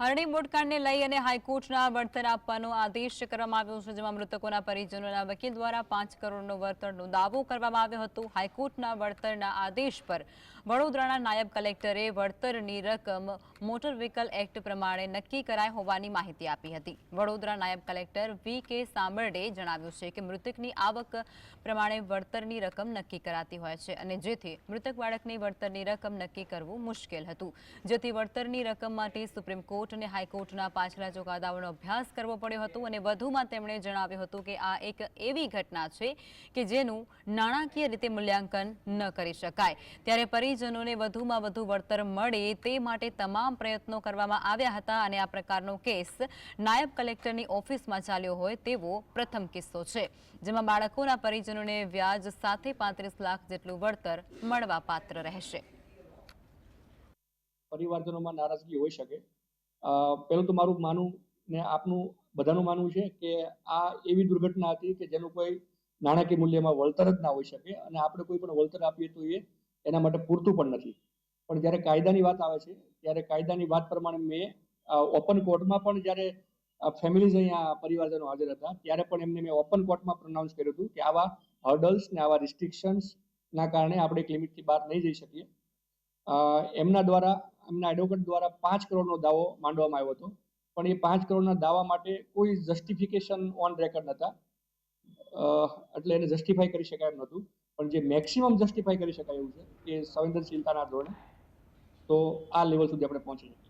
હરણી મોટકાંડને લઈ અને હાઈકોર્ટના વળતર આપવાનો આદેશ કરવામાં આવ્યો છે, જેમાં મૃતકોના પરિજનોના વકીલ દ્વારા પાંચ કરોડનો વળતરનો દાવો કરવામાં આવ્યો હતો. હાઈકોર્ટના વળતરના આદેશ પર વડોદરાના નાયબ કલેક્ટરે વળતરની રકમ મોટર વ્હીકલ એક્ટ પ્રમાણે નક્કી કરાઈ હોવાની માહિતી આપી હતી. વડોદરા નાયબ કલેક્ટર વી કે સાંબરડે જણાવ્યું છે કે મૃતકની આવક પ્રમાણે વળતરની રકમ નક્કી કરાતી હોય છે અને જેથી મૃતક બાળકની વળતરની રકમ નક્કી કરવું મુશ્કેલ હતું. જેથી વળતરની રકમ માટે સુપ્રીમ કોર્ટ અને હાઈકોર્ટના પાછલા ચુકાદાઓનો અભ્યાસ કરવો પડ્યો હતો અને વધુમાં તેમણે જણાવ્યું હતું કે આ એક એવી ઘટના છે કે જેનું નાણાકીય રીતે મૂલ્યાંકન ન કરી શકાય. ત્યારે પરિજનોને વધુમાં વધુ વળતર મળે તે માટે તમામ પ્રયત્નો કરવામાં આવ્યા હતા અને આ પ્રકારનો કેસ નાયબ કલેક્ટરની ઓફિસમાં ચાલ્યો હોય તેવો પ્રથમ કિસ્સો છે, જેમાં બાળકોના પરિજનોને વ્યાજ સાથે પાંત્રીસ લાખ જેટલું વળતર મળવા પાત્ર રહેશે. પરિવારજનોમાં નારાજગી હોઈ શકે પહેલું તો મારું માનવું ને આપનું બધાનું માનવું છે કે આ એવી દુર્ઘટના હતી કે જેનું કોઈ નાણાકીય મૂલ્યમાં વળતર જ ના હોઈ શકે અને આપણે કોઈ પણ વળતર આપીએ તો એ એના માટે પૂરતું પણ નથી. પણ જ્યારે કાયદાની વાત આવે છે, ત્યારે કાયદાની વાત પ્રમાણે મેં ઓપન કોર્ટમાં પણ જ્યારે ફેમિલીઝ અહીંયા પરિવારજનો હાજર હતા, ત્યારે પણ એમને મેં ઓપન કોર્ટમાં પ્રોનાઉન્સ કર્યું હતું કે આવા હર્ડલ્સ ને આવા રિસ્ટ્રિક્શન્સના કારણે આપણે એક લિમિટથી બહાર નહીં જઈ શકીએ. એમના દ્વારા, એમના એડવોકેટ દ્વારા પાંચ કરોડનો દાવો માંડવામાં આવ્યો હતો. પણ એ પાંચ કરોડના દાવા માટે કોઈ જસ્ટિફિકેશન ઓન રેકોર્ડ નહોતા. એટલે એને જસ્ટિફાઈ કરી શકાય એમ નહોતું. પણ જે મેક્સિમમ જસ્ટિફાઈ કરી શકાય એવું છે, એ સંવેદનશીલતાના ધોરણે. તો આ લેવલ સુધી આપણે પહોંચી શકીએ.